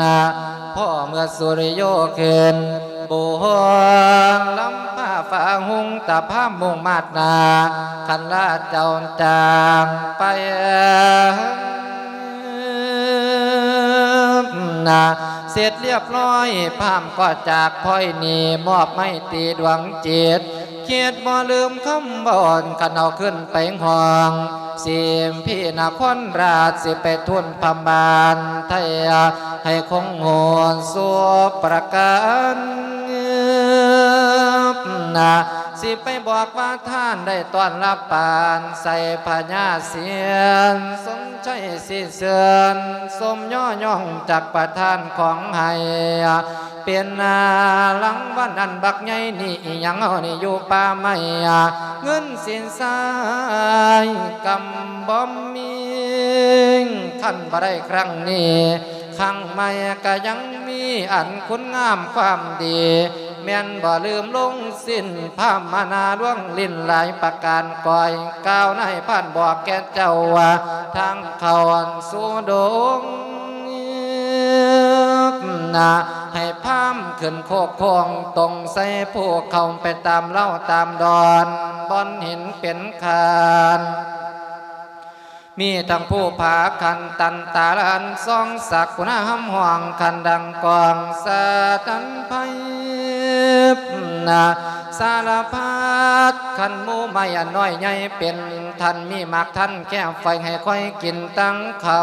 นาพ่อเมื่อสุริโยเขึ้นบุหงลำผ้าฝาหุงตะผ้ามุงมาดนาคันลาเจ้าจางไปนาเสร็จเรียบร้อยพามก็จากพ่อยนีมอบไม่ตีดวงจิต เกียดบ่ลืมคำบอนขันเอาขึ้นไปห้องเสียมพี่นาคอนราชสิไปทุนพมานไทยให้คงโหนสัวประกันนาสิไปบอกว่าท่านได้ต้อนรับปานใส่พญาเสียนสมใจสิเสือนสมย่อย่องจากประธานของไห้ เปลี่ยนนาลังวันนั้นบักใหญ่นี่ยังเอานี่อยู่ป่าไม่เงินสินสายกำบ่มีขันบ่ได้ครั้งนี้ครั้งใหม่ก็ยังมีอันคุณงามความดีแม่นบ่ลืมลงสิ้นพามานาล่วงลิ้นหลายประการก่อยก้าวในผ่านบอกแก่เจ้าว่าทางเขาสู่ดงนา ให้พามขึ้นโคกโคงตรงใส่ผู้เขาไปตามเล่าตามดอนบอนหินเป็นคาน มีทั้งผู้ผาคันตันตาลันซองสักกุณาหำห่วงคันดังกองสะตันไพนาสารพัดคันมูไม่อันน้อยใหญ่เป็นทันมีมากท่านแก้ไฟให้ค่อยกินตั้งเขา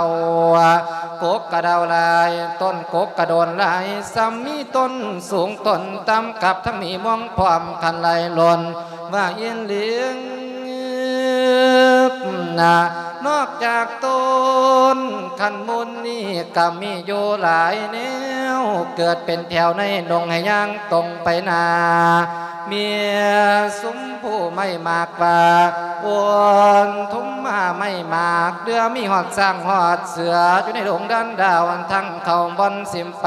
กกกระดาวลาย ต้นกกกระโดนลายซ้ำมีต้นสูงต้นต่ำกับทั้งมีม่วงพร้อมคันไหลหล่นว่าเอียนเลี้ยงนา นอกจากต้นขันมุนนี่ก็มีอยู่หลายแนว เกิดเป็นแถวในดงให้ย่างตรงไปนาเมียซุ้มผู้ไม่มากปากวนทุ่มมาไม่มากเดือมีหอดสร้างหอดเสืออยู่ในดงด้านดาวันทั้งเขาบอนสิมไป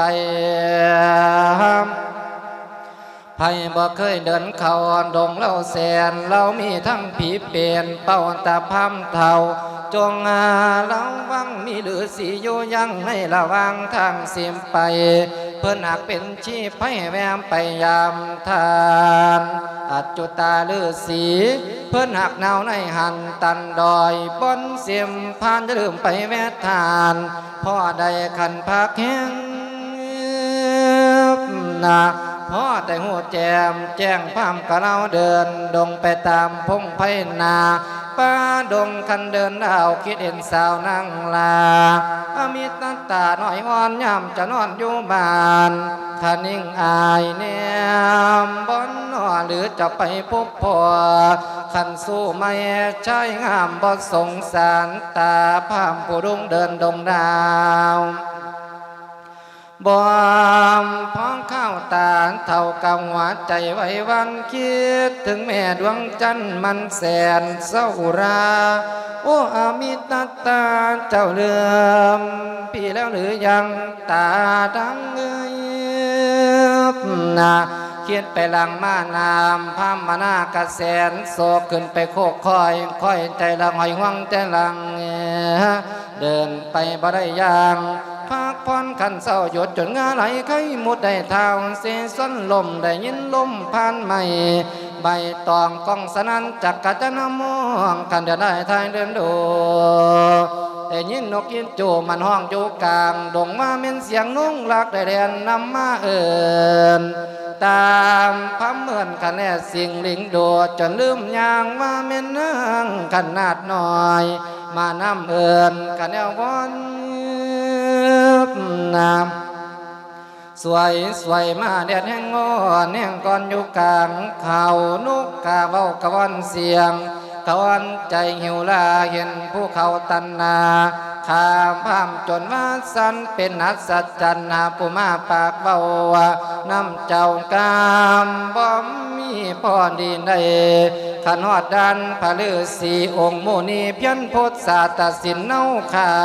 ไผบ่เคยเดินเขาดงเล่าแสน เรามีทั้งผีเปลี่ยนเป้าตาพามเท่า จงอาเราวังมีหรือสีโยยังในระวางทางเสียมไป เพื่อนหากเป็นชีพให้แวมไปยามทานอัจจุตาลือสี เพื่อนหักหนาวในหันตันดอยบนเสียมพานจะลืมไปแวะทานพ่อใดขันพักแห้งนาพ่อแต่หัวแจมแจ้งพามกะเราเดินดงไปตามพงไพนา ป้าดงคันเดินดาวคิดเห็นสาวนั่งลาอามิตาตาหน่อยอ่อนย่ำจะนอนอยู่บ้านขานิ่งอายเนี่ยบอนนอหรือจะไปพบพ่อขันสู้ไม่ใช่งามบ่สงสารตาพามผู้รุ่งเดินดงดาว บอมพ้องข้าวตาเท่ากับหัวใจไว้วันคิด ถึงแม่ดวงจันทร์มันแสนเศร้ารา โอ้อามิตาตาเจ้าเลื่อมพี่แล้วหรือยังตาดังเงยนาเขียนไปหลังมานามพามมานากระแสนโศกขึ้นไปโคกคอยคอยใจลังหอยห่วงใจลัง เดินไปบ่ได้ยาง ขันเศร้าหยดจนงาไหลไขมุดได้เท้าเสสันลมได้ยินลมผ่านไม่ ใบตองกองสนันจักกะจะนำมองกันเดินได้ทายเดินดูแต่ยินนกยินจูมันห้องอยู่กลางดงมาเม็นเสียงนุ่งลักได้เรียนนำมาเอินตามพัมเหมือนกันแน่สิ่งลิงโดดจนลืมยางว่าเม็นนางขนาดน้อย มานำเอินกันแนววอ นนามสวยสวยมาเด็ดแห่งงอนแห่งก่อนอยู่กลางเขานุกกาเว้ากะวอนเสียงกะวอนใจหิวลาเห็นผู้เขาตันนาข้ามพามจนว่าสันเป็นนัศจรรย์นาผู้มาปากเบาว่าน้ำเจ้ากามบ่มีพ่อดีใดขันหอดดันพระฤาษีองค์โมนีเพียนโพธศาสตสินเน่าคา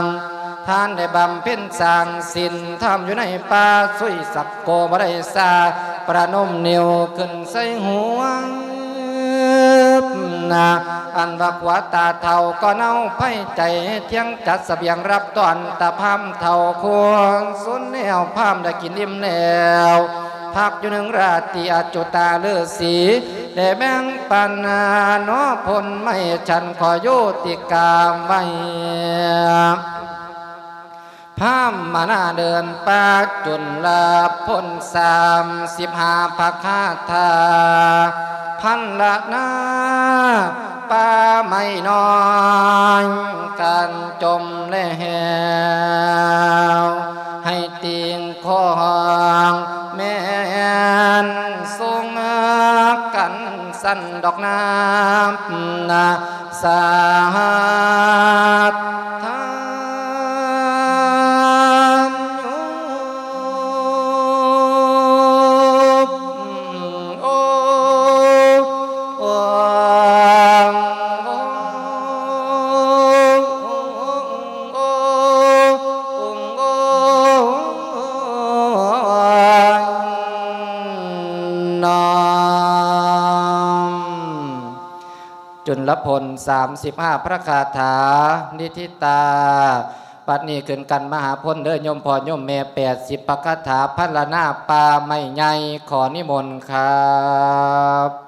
ง ท่านได้บำเพ็ญสร้างสินทำอยู่ในป่าสุยสักโกบได้สาประนมเนียวขึ้นใส่หัวนาอันวักวาตาเท่าก็เน่าไพ่ใจเที่ยงจัดเสบียงรับตอนตาพามเท่าควงสุนแนวพามได้กินอิ่มแนวพักอยู่หนึ่งราตรีอาจุตาเลือสีได้แบ่งปันนาเนพลไม่ฉันขอโยติกามไว้ พามมาหน้าเดินปาจุนลาพ้นสามสิบห้าพักคาทาพันละนาป้าไม่น้อยการจมแล้วให้เติงคองแม่นทรงกันสั้นดอกน้ำนาสาธ ลพลสามสิบห้าพระคาถา นิทิตา ปัดนี้ขึ้นกันมหาพ้นเด้อยมพ่อยมเมแปดสิบปกถาพันละนาปาไม่ใหญ่ขอนิมนต์ครับ